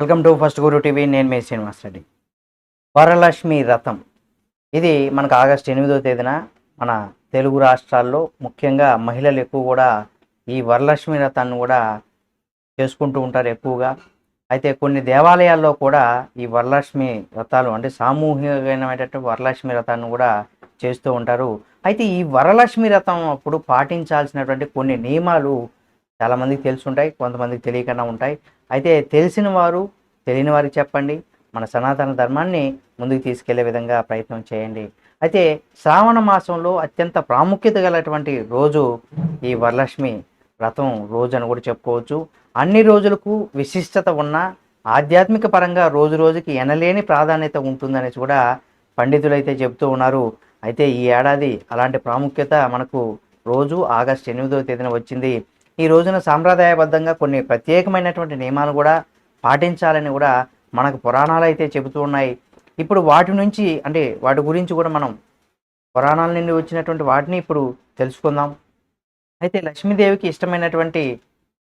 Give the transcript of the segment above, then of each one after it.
Welcome to first Guru TV నేను మీ శ్రీనివాస్ రెడ్డి. వరలక్ష్మి రథం. ఇది మనకు ఆగస్ట్ ఎనిమిదో తేదీన మన తెలుగు రాష్ట్రాల్లో ముఖ్యంగా మహిళలు ఎక్కువ కూడా ఈ వరలక్ష్మి రథాన్ని కూడా చేసుకుంటూ ఉంటారు ఎక్కువగా. అయితే కొన్ని దేవాలయాల్లో కూడా ఈ వరలక్ష్మి రథాలు అంటే సామూహికమైనటువంటి వరలక్ష్మి రథాన్ని కూడా చేస్తూ ఉంటారు. అయితే ఈ వరలక్ష్మి రథం అప్పుడు పాటించాల్సినటువంటి కొన్ని నియమాలు చాలామందికి తెలిసి ఉంటాయి కొంతమందికి తెలియకుండా ఉంటాయి. అయితే తెలిసిన వారు తెలియని వారికి చెప్పండి. మన సనాతన ధర్మాన్ని ముందుకు తీసుకెళ్ళే విధంగా ప్రయత్నం చేయండి. అయితే శ్రావణ మాసంలో అత్యంత ప్రాముఖ్యత గలటువంటి రోజు ఈ వరలక్ష్మి వ్రతం రోజు అని కూడా చెప్పుకోవచ్చు. అన్ని రోజులకు విశిష్టత ఉన్న ఆధ్యాత్మిక పరంగా రోజు రోజుకి ఎనలేని ప్రాధాన్యత ఉంటుందనేసి కూడా పండితులు అయితే చెబుతూ ఉన్నారు. అయితే ఈ ఏడాది అలాంటి ప్రాముఖ్యత మనకు రోజు ఆగస్ట్ ఎనిమిదవ తేదీన వచ్చింది. ఈ రోజున సాంప్రదాయబద్ధంగా కొన్ని ప్రత్యేకమైనటువంటి నియమాలు కూడా పాటించాలని కూడా మనకు పురాణాలు అయితే చెబుతూ ఉన్నాయి. ఇప్పుడు వాటి నుంచి అంటే వాటి గురించి కూడా మనం పురాణాల నుండి వచ్చినటువంటి వాటిని ఇప్పుడు తెలుసుకుందాం. అయితే లక్ష్మీదేవికి ఇష్టమైనటువంటి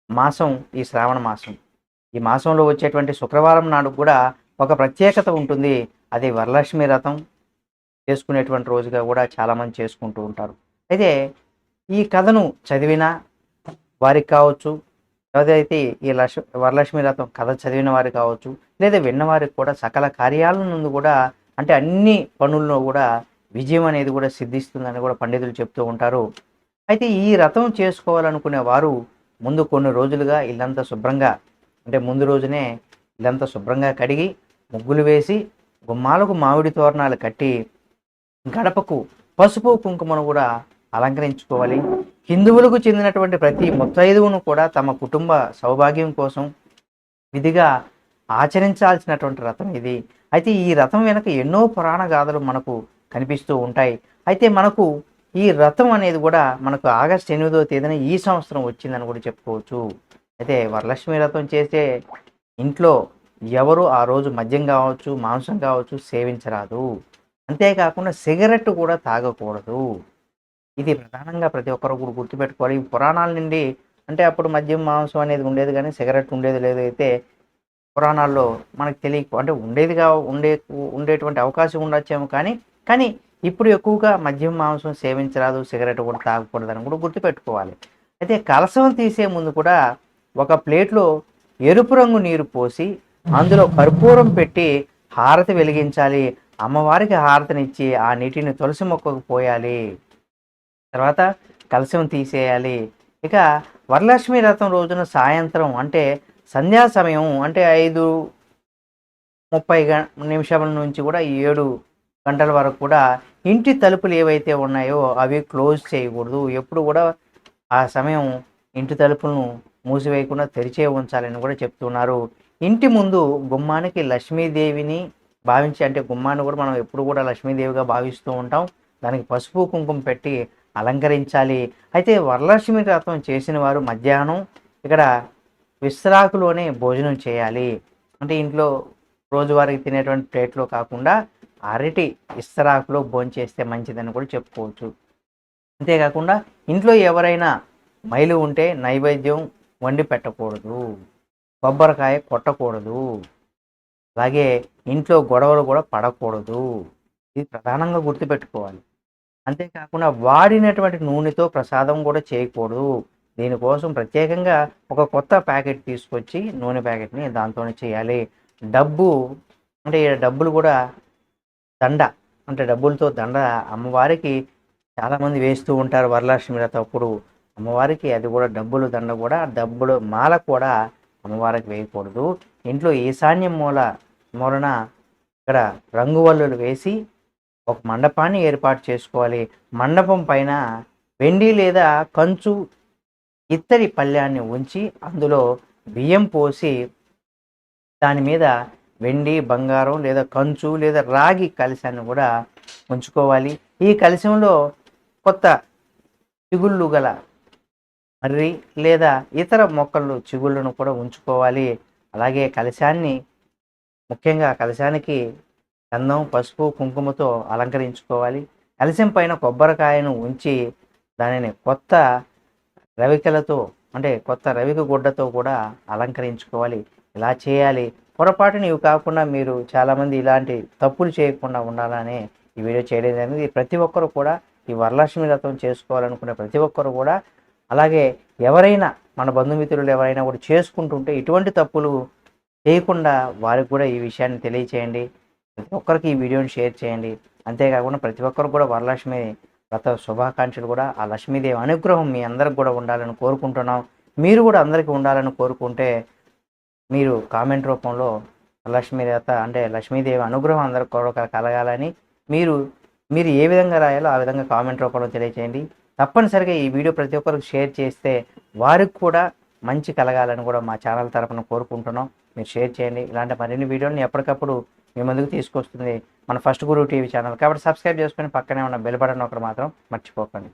మాసం ఈ శ్రావణ మాసం. ఈ మాసంలో వచ్చేటువంటి శుక్రవారం నాడు కూడా ఒక ప్రత్యేకత ఉంటుంది. అది వరలక్ష్మి రథం చేసుకునేటువంటి రోజుగా కూడా చాలామంది చేసుకుంటూ ఉంటారు. అయితే ఈ కథను చదివిన వారికి కావచ్చు ఏదైతే ఈ లక్ష వరలక్ష్మి రథం కథ చదివిన వారికి కావచ్చు లేదా విన్నవారికి కూడా సకల కార్యాల నుండి కూడా అంటే అన్ని పనుల్లో కూడా విజయం అనేది కూడా సిద్ధిస్తుందని కూడా పండితులు చెప్తూ ఉంటారు. అయితే ఈ రథం చేసుకోవాలనుకునే వారు ముందు కొన్ని రోజులుగా ఇల్లంతా శుభ్రంగా అంటే ముందు రోజునే ఇల్లంతా శుభ్రంగా కడిగి ముగ్గులు వేసి గుమ్మాలకు మామిడి తోరణాలు కట్టి గడపకు పసుపు కుంకుమను కూడా అలంకరించుకోవాలి. హిందువులకు చెందినటువంటి ప్రతి ముత్తైదువును కూడా తమ కుటుంబ సౌభాగ్యం కోసం విధిగా ఆచరించాల్సినటువంటి రథం ఇది. అయితే ఈ రథం వెనుక ఎన్నో పురాణ గాథలు మనకు కనిపిస్తూ ఉంటాయి. అయితే మనకు ఈ రథం అనేది కూడా మనకు ఆగస్ట్ ఎనిమిదో తేదీన ఈ సంవత్సరం వచ్చిందని కూడా చెప్పుకోవచ్చు. అయితే వరలక్ష్మి రథం చేసే ఇంట్లో ఎవరు ఆ రోజు మద్యం కావచ్చు మాంసం కావచ్చు సేవించరాదు. అంతేకాకుండా సిగరెట్ కూడా తాగకూడదు. ఇది ప్రధానంగా ప్రతి ఒక్కరు కూడా గుర్తుపెట్టుకోవాలి. ఈ పురాణాల నుండి అంటే అప్పుడు మద్యం మాంసం అనేది ఉండేది కానీ సిగరెట్ ఉండేది లేదు అయితే పురాణాల్లో మనకు తెలియక అంటే ఉండేదిగా ఉండే ఉండేటువంటి అవకాశం ఉండొచ్చేమో కానీ కానీ ఇప్పుడు ఎక్కువగా మద్యం మాంసం సేవించరాదు సిగరెట్ కూడా తాగకూడదని కూడా గుర్తుపెట్టుకోవాలి. అయితే కలసం తీసే ముందు కూడా ఒక ప్లేట్లో ఎరుపు రంగు నీరు పోసి అందులో కర్పూరం పెట్టి హారతి వెలిగించాలి. అమ్మవారికి హారతినిచ్చి ఆ నీటిని తులసి మొక్కకు పోయాలి. తర్వాత కలశం తీసేయాలి. ఇక వరలక్ష్మి రథం రోజున సాయంత్రం అంటే సంధ్యా సమయం అంటే ఐదు ముప్పై నిమిషాల నుంచి కూడా ఏడు గంటల వరకు కూడా ఇంటి తలుపులు ఏవైతే ఉన్నాయో అవి క్లోజ్ చేయకూడదు. ఎప్పుడు కూడా ఆ సమయం ఇంటి తలుపులను మూసివేయకుండా తెరిచే ఉంచాలని కూడా చెప్తున్నారు. ఇంటి ముందు గుమ్మానికి లక్ష్మీదేవిని భావించి అంటే గుమ్మాన్ని కూడా మనం ఎప్పుడు కూడా లక్ష్మీదేవిగా భావిస్తూ ఉంటాం. దానికి పసుపు కుంకుమ పెట్టి అలంకరించాలి. అయితే వరలక్ష్మి వ్రతం చేసిన వారు మధ్యాహ్నం ఇక్కడ విశ్రాకులోనే భోజనం చేయాలి. అంటే ఇంట్లో రోజువారికి తినేటువంటి ప్లేట్లో కాకుండా అరటి ఇస్తరాకులో భోజనం చేస్తే మంచిదని కూడా చెప్పుకోవచ్చు. అంతేకాకుండా ఇంట్లో ఎవరైనా మైలు ఉంటే నైవేద్యం వండి పెట్టకూడదు. కొబ్బరికాయ కొట్టకూడదు. అలాగే ఇంట్లో గొడవలు కూడా పడకూడదు. ఇది ప్రధానంగా గుర్తుపెట్టుకోవాలి. అంతేకాకుండా వాడినటువంటి నూనెతో ప్రసాదం కూడా చేయకూడదు. దీనికోసం ప్రత్యేకంగా ఒక కొత్త ప్యాకెట్ తీసుకొచ్చి నూనె ప్యాకెట్ని దాంతోనే చేయాలి. డబ్బు అంటే డబ్బులు కూడా దండ అంటే డబ్బులతో దండ అమ్మవారికి చాలామంది వేస్తూ ఉంటారు వరలక్ష్మి వ్రతం అప్పుడు. అమ్మవారికి అది కూడా డబ్బులు దండ కూడా డబ్బులు మాల కూడా అమ్మవారికి వేయకూడదు. ఇంట్లో ఈశాన్యం మూల మూలన ఇక్కడ రంగువల్లులు వేసి ఒక మండపాన్ని ఏర్పాటు చేసుకోవాలి. మండపం పైన వెండి లేదా కంచు ఇత్తడి పళ్ళ్యాన్ని ఉంచి అందులో బియ్యం పోసి దాని మీద వెండి బంగారం లేదా కంచు లేదా రాగి కలశాన్ని కూడా ఉంచుకోవాలి. ఈ కలశంలో కొత్త చిగుళ్ళు గల మర్రి లేదా ఇతర మొక్కలు చిగుళ్ళను కూడా ఉంచుకోవాలి. అలాగే కలశాన్ని ముఖ్యంగా కలశానికి గంధం పసుపు కుంకుమతో అలంకరించుకోవాలి. కలశం పైన కొబ్బరికాయను ఉంచి దానిని కొత్త రవికలతో అంటే కొత్త రవిక గుడ్డతో కూడా అలంకరించుకోవాలి. ఇలా చేయాలి. పొరపాటుని ఇవి కాకుండా మీరు చాలామంది ఇలాంటి తప్పులు చేయకుండా ఉండాలని ఈ వీడియో చేయడం జరిగింది. ప్రతి ఒక్కరు కూడా ఈ వరలక్ష్మి వ్రతం చేసుకోవాలనుకునే ప్రతి ఒక్కరు కూడా అలాగే ఎవరైనా మన బంధుమిత్రులు ఎవరైనా కూడా చేసుకుంటుంటే ఇటువంటి తప్పులు చేయకుండా వారికి కూడా ఈ విషయాన్ని తెలియచేయండి. ప్రతి ఒక్కరికి ఈ వీడియోని షేర్ చేయండి. అంతేకాకుండా ప్రతి ఒక్కరు కూడా వరలక్ష్మి వ్రత శుభాకాంక్షలు కూడా ఆ లక్ష్మీదేవి అనుగ్రహం మీ అందరికి కూడా ఉండాలని కోరుకుంటున్నాం. మీరు కూడా అందరికీ ఉండాలని కోరుకుంటే మీరు కామెంట్ రూపంలో లక్ష్మీ దేవత అంటే లక్ష్మీదేవి అనుగ్రహం అందరికి కూడా కలగాలని మీరు మీరు ఏ విధంగా రాయాలో ఆ విధంగా కామెంట్ రూపంలో తెలియచేయండి. తప్పనిసరిగా ఈ వీడియో ప్రతి ఒక్కరికి షేర్ చేస్తే వారికి కూడా మంచి కలగాలని కూడా మా ఛానల్ తరపున కోరుకుంటున్నాం. మీరు షేర్ చేయండి. ఇలాంటి మరిన్ని వీడియోని ఎప్పటికప్పుడు మీ ముందుకు తీసుకొస్తుంది మన ఫస్ట్ గురువు టీవీ ఛానల్. కాబట్టి సబ్స్క్రైబ్ చేసుకొని పక్కనే ఉన్న బెల్ బటన్ ఒకటి మాత్రం మర్చిపోకండి.